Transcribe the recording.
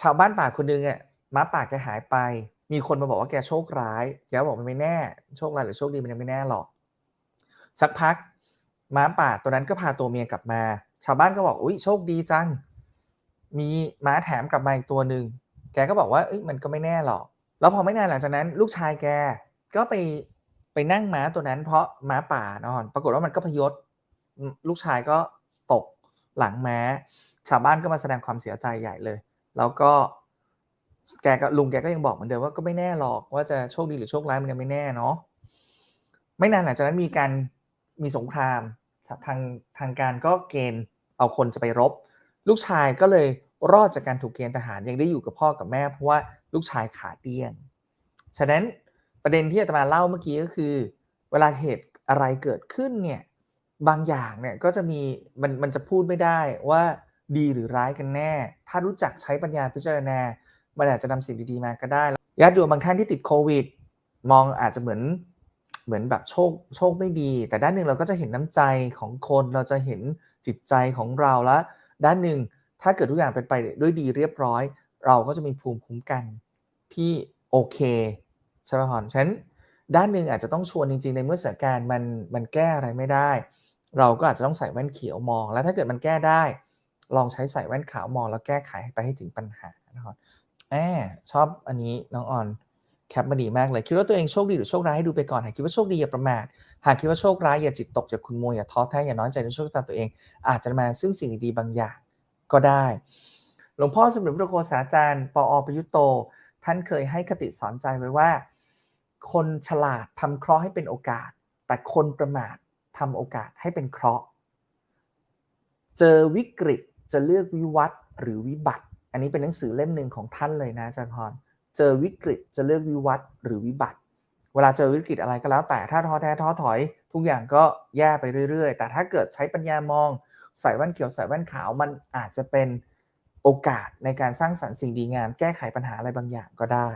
ชาวบ้านป่าคนหนึงอะม้าป่าแกหายไป มีคนมาบอกว่าแกโชคร้ายแกบอกมันไม่แน่ โชคร้ายหรือโชคดีมันยังไม่แน่หรอก สักพักม้าป่าตัวนั้นก็พาตัวเมียกลับมา ชาวบ้านก็บอกอุ้ยโชคดีจัง มีม้าแถมกลับมาอีกตัวหนึ่งแกก็บอกว่าเอ้ยมันก็ไม่แน่หรอก แล้วพอไม่นานหลังจากนั้น ลูกชายแกก็ไปไปนั่งม้าตัวนั้น เพราะม้าป่านอนปรากฏว่ามันก็พยศ ลูกชายก็ตกหลังม้า ชาวบ้านก็มาแสดงความเสียใจใหญ่เลย แล้วก็แกก็ลุงแกก็ยังบอกเหมือนเดิมว่าก็ไม่แน่หรอกว่าจะโชคดีหรือโชคร้ายมันยังไม่แน่เนาะไม่นานหลังจากนั้นมีการมีสงครามทางทางการก็เกณฑ์เอาคนจะไปรบ ลูกชายก็เลยรอดจากการถูกเกณฑ์ทหารยังได้อยู่กับพ่อกับแม่เพราะว่าลูกชายขาเดี้ยงฉะนั้นประเด็นที่อาตมาเล่าเมื่อกี้ก็คือ เวลาเหตุอะไรเกิดขึ้นเนี่ยบางอย่างเนี่ยก็จะมีมันมันจะพูดไม่ได้ว่า ดีหรือร้ายกันแน่ ถ้ารู้จักใช้ปัญญาพิจารณามันอาจจะนำสิ่งดีๆมาก็ได้ญาติโยมบางท่านที่ติดโควิด มองอาจจะเหมือนเหมือนแบบโชคโชคไม่ดี แต่ด้านหนึ่งเราก็จะเห็นน้ำใจของคนเราจะเห็นจิตใจของเราและด้านหนึ่งถ้าเกิดทุกอย่างเป็นไปด้วยดีเรียบร้อย เราก็จะมีภูมิคุ้มกันที่โอเคใช่ไหมพรฉะนั้นด้านหนึ่งอาจจะต้องชวนจริงๆ ในเมื่อสถานการณ์มันมันแก้อะไรไม่ได้ เราก็อาจจะต้องใส่แว่นเขียวมอง แล้วถ้าเกิดมันแก้ได้ ลองใช้ใส่แว่นขาวมองแล้วแก้ไขไปให้ถึงปัญหานะครับแอบชอบอันนี้น้องออนแคปมาดีมากเลยคิดว่าตัวเองโชคดีหรือโชคร้ายให้ดูไปก่อนหากคิดว่าโชคดีอย่าประมาทหากคิดว่าโชคร้ายอย่าจิตตกอย่าคุณมัวอย่าท้อแท้อย่าน้อยใจในโชคชะตาตัวเอง อาจจะมาซึ่งสิ่งดีๆบางอย่างก็ได้ หลวงพ่อสมเด็จพระโฆษาจารย์ปอประยุตโต ท่านเคยให้คติสอนใจไว้ว่า คนฉลาดทำเคราะห์ให้เป็นโอกาส แต่คนประมาททำโอกาสให้เป็นเคราะห์ เจอวิกฤต จะเลือกวิวัฒน์หรือวิบัติ อันนี้เป็นหนังสือเล่มหนึ่งของท่านเลยนะอาจารย์พรเจอวิกฤตจะเลือกวิวัฒน์หรือวิบัติ เวลาเจอวิกฤตอะไรก็แล้ว แต่ถ้าท้อแท้ท้อถอย ทุกอย่างก็แย่ไปเรื่อย ๆ แต่ถ้าเกิดใช้ปัญญามองใส่แว่นเขียวใส่แว่นขาวมันอาจจะเป็นโอกาสในการสร้างสรรค์สิ่งดีงาม แก้ไขปัญหาอะไรบางอย่างก็ได้